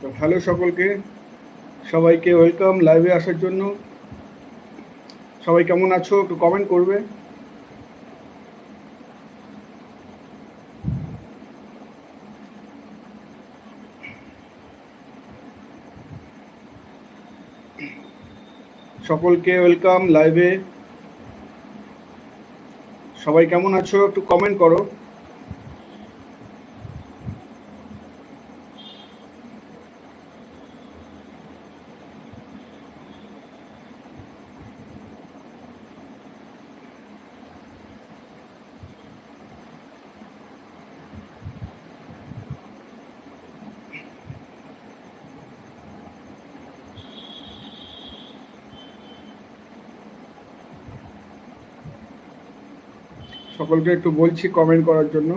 Hello সকলকে। সবাইকে welcome লাইভে আসার জন্য। সবাই কেমন আছো একটু কমেন্ট করবে। সকলকে ওয়েলকাম লাইভে। সবাই কেমন আছো একটু কমেন্ট করো। সকলকে একটু বলছি কমেন্ট করার জন্য।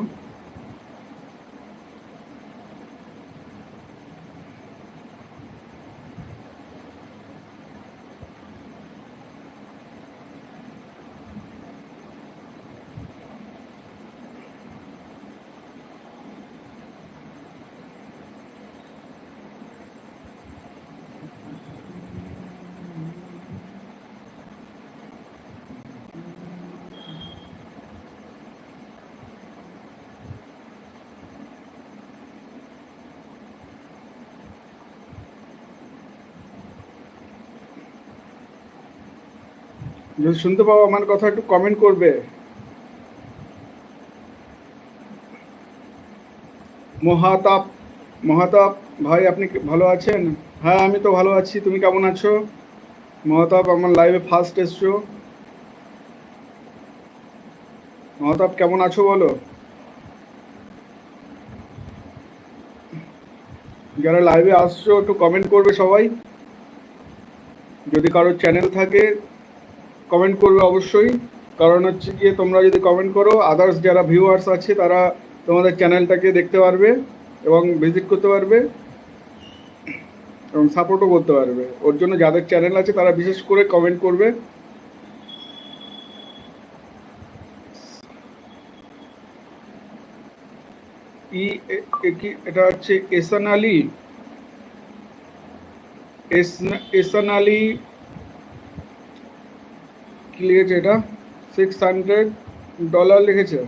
যদি শুনতে পাও আমার কথা, একটু কমেন্ট করবে। মহাতাপ মহাতাপ, ভাই, আপনি ভালো আছেন? হ্যাঁ আমি তো ভালো আছি। তুমি কেমন আছো? মহাতাপ, আমার লাইভে ফার্স্ট এসছো। মহাতাপ, কেমন আছো বলো? যারা লাইভে আসছো, একটু কমেন্ট করবে সবাই। যদি কারোর চ্যানেল থাকে কমেন্ট করবে অবশ্যই। কারণ হচ্ছে গিয়ে তোমরা যদি কমেন্ট করো আদার্স যারা ভিউয়ার্স আছে, তারা তোমাদের চ্যানেলটাকে দেখতে পারবে এবং ভিজিট করতে পারবে এবং সাপোর্টও করতে পারবে। ওর জন্য যাদের চ্যানেল আছে, তারা বিশেষ করে কমেন্ট করবে। ই কি, এটা হচ্ছে এসান আলী। এস- এসান আলী কি লিখেছে এটা সিক্স হান্ড্রেড ডলার লিখেছে।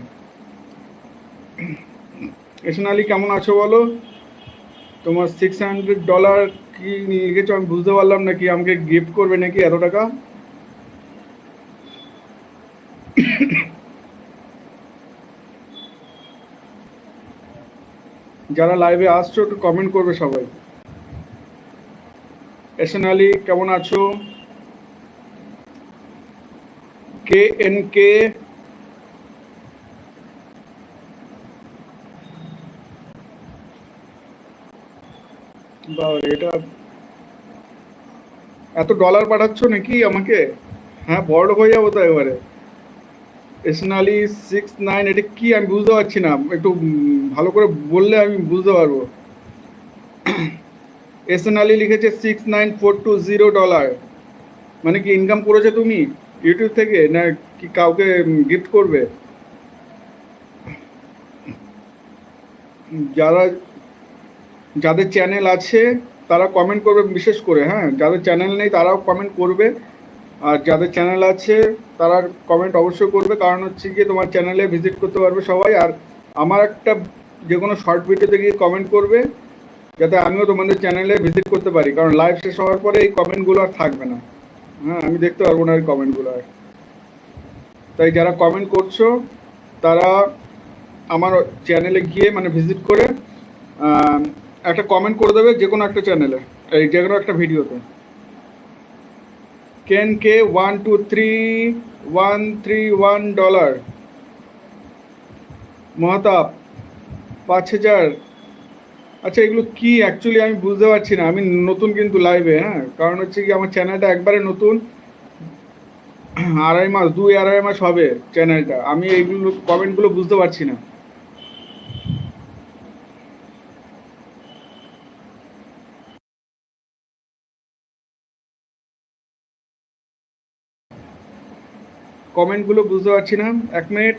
এসন আলী কেমন আছো বলো? তোমার সিক্স হান্ড্রেড ডলার কি লিখেছো আমি বুঝতে পারলাম না, কি আমাকে গিফট করবে নাকি এত টাকা? যারা লাইভে আসছো, একটু কমেন্ট করবে সবাই। এসন আলী কেমন আছো? কে এন কে এটা এত ডলার পাঠাচ্ছ নাকি আমাকে? হ্যাঁ বড় হয়ে যাব তো এবারে। এসনালি সিক্স নাইন এটা কি? আমি বুঝতে পারছি না। একটু ভালো করে বললে আমি বুঝতে পারব। এসনালি লিখেছে six nine four two zero dollar মানে কি ইনকাম করেছ তুমি? ইউটিউব থেকে না কি কাউকে গিফট করবে? যারা, যাদের চ্যানেল আছে, তারা কমেন্ট করবে বিশেষ করে হ্যাঁ? যাদের চ্যানেল নেই, তারাও কমেন্ট করবে। আর যাদের চ্যানেল আছে, তারা কমেন্ট অবশ্যই করবে। কারণ হচ্ছে গিয়ে তোমার চ্যানেলে ভিজিট করতে পারবে সবাই। আর আমার একটা যে কোনো শর্ট ভিডিওতে গিয়ে কমেন্ট করবে, যাতে আমিও তোমাদের চ্যানেলে ভিজিট করতে পারি। কারণ লাইভ শেষ হওয়ার পরে এই কমেন্টগুলো আর থাকবে না। হ্যাঁ আমি দেখতে পারব না এই কমেন্টগুলো আর। তাই যারা কমেন্ট করছ, তারা আমার চ্যানেলে গিয়ে মানে ভিজিট করে একটা কমেন্ট করে দেবে যে কোনো একটা চ্যানেলে এই যে কোনো একটা ভিডিওতে কেন কে one two three one three one dollar Mahtab পাঁচ হাজার। আচ্ছা এগুলো কি? অ্যাকচুয়ালি আমি বুঝতে পারছি না। আমি নতুন কিন্তু লাইভে হ্যাঁ? কারণ হচ্ছে কি, আমার চ্যানেলটা একবারে নতুন। আড়াই মাস, দুই আড়াই মাস হবে চ্যানেলটা আমি এইগুলো কমেন্টগুলো বুঝতে পারছি না। কমেন্টগুলো বুঝতে পারছি না। এক মিনিট